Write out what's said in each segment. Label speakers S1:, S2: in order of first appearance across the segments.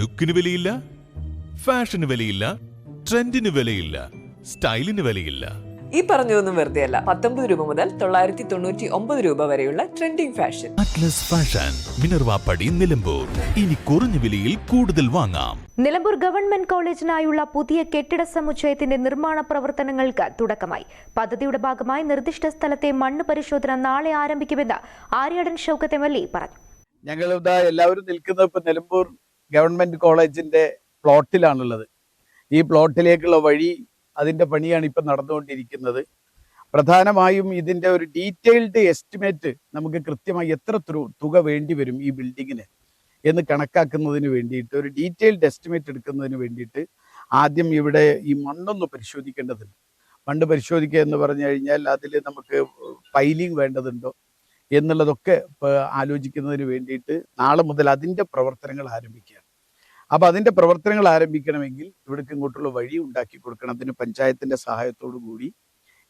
S1: ലുക്കിന് വിലയില്ല ഫാഷന് വിലയില്ല ട്രെൻഡിന് വിലയില്ല സ്റ്റൈലിന് വിലയില്ല.
S2: ഈ പറഞ്ഞതൊന്നും വെറുതെ അല്ല പത്തൊമ്പത് രൂപ മുതൽ തൊള്ളായിരത്തി തൊണ്ണൂറ്റി ഒമ്പത് രൂപ വരെയുള്ള trending fashion.
S1: Atlas fashion Minervappadi Nilambur. ഇനി കുറഞ്ഞ വിലയിൽ കൂടുതൽ വാങ്ങാം.
S3: നിലമ്പൂർ ഗവൺമെന്റ് കോളേജിനായുള്ള പുതിയ കെട്ടിട സമുച്ചയത്തിന്റെ നിർമ്മാണ പ്രവർത്തനങ്ങൾക്ക് തുടക്കമായി. പദ്ധതിയുടെ ഭാഗമായി നിർദ്ദിഷ്ട സ്ഥലത്തെ മണ്ണ് പരിശോധന നാളെ ആരംഭിക്കുമെന്ന് Aryadan Shoukath M L A പറഞ്ഞു.
S4: ഞങ്ങൾ എല്ലാവരും നിൽക്കുന്നത് ഇപ്പൊ നിലമ്പൂർ ഗവൺമെന്റ് കോളേജിന്റെ പ്ലോട്ടിലാണുള്ളത്. ഈ പ്ലോട്ടിലേക്കുള്ള വഴി അതിന്റെ പണിയാണ് ഇപ്പം നടന്നുകൊണ്ടിരിക്കുന്നത്. പ്രധാനമായും ഇതിന്റെ ഒരു ഡീറ്റെയിൽഡ് എസ്റ്റിമേറ്റ് നമുക്ക് കൃത്യമായി എത്ര തുക വേണ്ടി വരും ഈ ബിൽഡിങ്ങിന് എന്ന് കണക്കാക്കുന്നതിന് വേണ്ടിയിട്ട് ഒരു ഡീറ്റെയിൽഡ് എസ്റ്റിമേറ്റ് എടുക്കുന്നതിന് വേണ്ടിയിട്ട് ആദ്യം ഇവിടെ ഈ മണ്ണൊന്ന് പരിശോധിക്കേണ്ടതുണ്ട്. മണ്ണ് പരിശോധിക്കുക എന്ന് പറഞ്ഞു കഴിഞ്ഞാൽ അതിൽ നമുക്ക് പൈലിംഗ് വേണ്ടതുണ്ടോ എന്നുള്ളതൊക്കെ ആലോചിക്കുന്നതിന് വേണ്ടിയിട്ട് നാളെ മുതൽ അതിന്റെ പ്രവർത്തനങ്ങൾ ആരംഭിക്കുകയാണ്. അപ്പൊ അതിന്റെ പ്രവർത്തനങ്ങൾ ആരംഭിക്കണമെങ്കിൽ ഇവിടേക്ക് ഇങ്ങോട്ടുള്ള വഴി ഉണ്ടാക്കി കൊടുക്കണം. അതിന് പഞ്ചായത്തിന്റെ സഹായത്തോടു കൂടി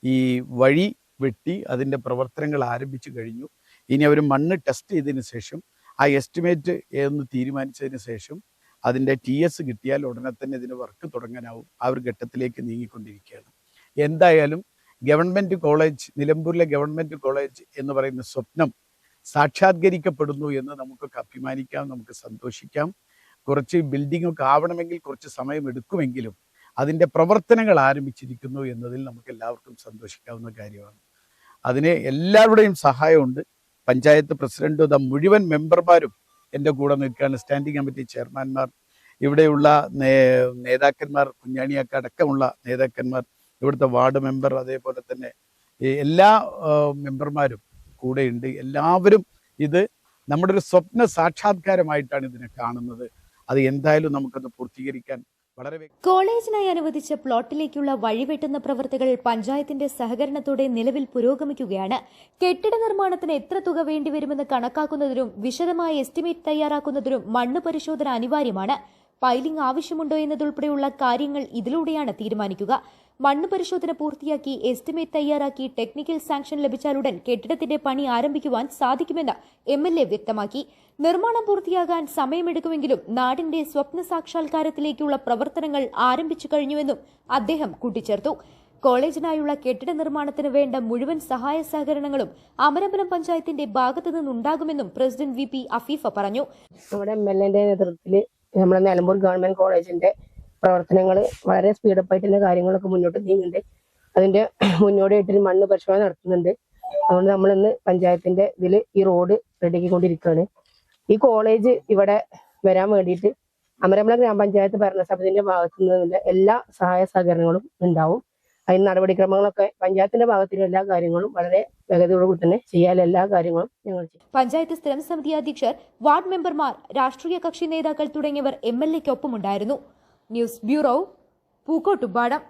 S4: ഈ വഴി വെട്ടി അതിന്റെ പ്രവർത്തനങ്ങൾ ആരംഭിച്ചു കഴിഞ്ഞു. ഇനി അവർ മണ്ണ് ടെസ്റ്റ് ചെയ്തതിന് ശേഷം ആ എസ്റ്റിമേറ്റ് എന്ന് തീരുമാനിച്ചതിന് ശേഷം അതിന്റെ ടി എസ് കിട്ടിയാൽ ഉടനെ തന്നെ ഇതിന് വർക്ക് തുടങ്ങാനാവും. ആ ഒരു ഘട്ടത്തിലേക്ക് നീങ്ങിക്കൊണ്ടിരിക്കുകയാണ്. എന്തായാലും ഗവൺമെന്റ് കോളേജ് നിലമ്പൂരിലെ ഗവൺമെന്റ് കോളേജ് എന്ന് പറയുന്ന സ്വപ്നം സാക്ഷാത്കരിക്കപ്പെടുന്നു എന്ന് നമുക്കൊക്കെ അഭിമാനിക്കാം നമുക്ക് സന്തോഷിക്കാം. കുറച്ച് ബിൽഡിംഗ് ഒക്കെ ആവണമെങ്കിൽ കുറച്ച് സമയം എടുക്കുമെങ്കിലും അതിന്റെ പ്രവർത്തനങ്ങൾ ആരംഭിച്ചിരിക്കുന്നു എന്നതിൽ നമുക്ക് എല്ലാവർക്കും സന്തോഷിക്കാവുന്ന കാര്യമാണ്. അതിന് എല്ലാവരുടെയും സഹായമുണ്ട്. പഞ്ചായത്ത് പ്രസിഡന്റ് ദ മുഴുവൻ മെമ്പർമാരും എന്റെ കൂടെ നിൽക്കുകയാണ്. സ്റ്റാൻഡിംഗ് കമ്മിറ്റി ചെയർമാൻമാർ ഇവിടെയുള്ള നേതാക്കന്മാർ കുഞ്ഞാണിയാക്ക അടക്കമുള്ള നേതാക്കന്മാർ ഇവിടുത്തെ വാർഡ് മെമ്പർ അതേപോലെ തന്നെ എല്ലാ മെമ്പർമാരും കൂടെയുണ്ട്. എല്ലാവരും ഇത് നമ്മുടെ ഒരു സ്വപ്ന സാക്ഷാത്കാരമായിട്ടാണ് ഇതിനെ കാണുന്നത്. അത് എന്തായാലും നമുക്കത് പൂർത്തീകരിക്കാൻ വളരെ
S3: കോളേജിനായി അനുവദിച്ച പ്ലോട്ടിലേക്കുള്ള വഴിവെട്ടുന്ന പ്രവൃത്തികൾ പഞ്ചായത്തിന്റെ സഹകരണത്തോടെ നിലവിൽ പുരോഗമിക്കുകയാണ്. കെട്ടിട നിർമ്മാണത്തിന് എത്ര തുക വേണ്ടിവരുമെന്ന് കണക്കാക്കുന്നതിനും വിശദമായ എസ്റ്റിമേറ്റ് തയ്യാറാക്കുന്നതിനും മണ്ണ് പരിശോധന അനിവാര്യമാണ്. പൈലിംഗ് ആവശ്യമുണ്ടോ എന്നതുൾപ്പെടെയുള്ള കാര്യങ്ങൾ ഇതിലൂടെയാണ് തീരുമാനിക്കുക. മണ്ണ് പരിശോധന പൂർത്തിയാക്കി എസ്റ്റിമേറ്റ് തയ്യാറാക്കി ടെക്നിക്കൽ സാങ്ഷൻ ലഭിച്ചാലുടൻ കെട്ടിടത്തിന്റെ പണി ആരംഭിക്കുവാൻ സാധിക്കുമെന്ന് എം എൽ എ വ്യക്തമാക്കി. നിർമ്മാണം പൂർത്തിയാകാൻ സമയമെടുക്കുമെങ്കിലും നാടിന്റെ സ്വപ്ന സാക്ഷാത്കാരത്തിലേക്കുള്ള പ്രവർത്തനങ്ങൾ ആരംഭിച്ചു കഴിഞ്ഞുവെന്നും അദ്ദേഹം കൂട്ടിച്ചേർത്തു. കോളേജിനായുള്ള കെട്ടിട നിർമ്മാണത്തിന് വേണ്ട മുഴുവൻ സഹായ സഹകരണങ്ങളും അമരമ്പലം പഞ്ചായത്തിന്റെ ഭാഗത്തു നിന്നുണ്ടാകുമെന്നും പ്രസിഡന്റ് വി പി അഫീഫ പറഞ്ഞു.
S5: നമ്മുടെ എം എൽ എന്റെ നേതൃത്വത്തിൽ നമ്മുടെ നിലമ്പൂർ ഗവൺമെന്റ് കോളേജിന്റെ പ്രവർത്തനങ്ങൾ വളരെ സ്പീഡപ്പ് ആയിട്ട് തന്നെ കാര്യങ്ങളൊക്കെ മുന്നോട്ട് നീങ്ങുന്നുണ്ട്. അതിന്റെ മുന്നോടിയായിട്ട് മണ്ണ് പരിശോധന നടത്തുന്നുണ്ട്. അതുകൊണ്ട് നമ്മൾ ഇന്ന് പഞ്ചായത്തിന്റെ ഇതിൽ ഈ റോഡ് റെഡിയാക്കിക്കൊണ്ടിരിക്കുകയാണ് ഈ കോളേജ് ഇവിടെ വരാൻ വേണ്ടിയിട്ട് അമരമ്പല ഗ്രാമപഞ്ചായത്ത് ഭരണസമിതിന്റെ ഭാഗത്തു നിന്നുള്ള എല്ലാ സഹായ സഹകരണങ്ങളും ഉണ്ടാവും. അതിന് നടപടിക്രമങ്ങളൊക്കെ പഞ്ചായത്തിന്റെ ഭാഗത്തുള്ള എല്ലാ കാര്യങ്ങളും വളരെ വേഗതയോടുകൂടി തന്നെ ചെയ്യാൻ എല്ലാ കാര്യങ്ങളും ഞങ്ങൾ ചെയ്യും.
S3: പഞ്ചായത്ത് സ്ഥിരം സമിതി അധ്യക്ഷർ വാർഡ് മെമ്പർമാർ രാഷ്ട്രീയ കക്ഷി നേതാക്കൾ തുടങ്ങിയവർ എം എൽ എക്കൊപ്പമുണ്ടായിരുന്നു ന്യൂസ് ബ്യൂറോ പൂക്കോട്ടുപാടം.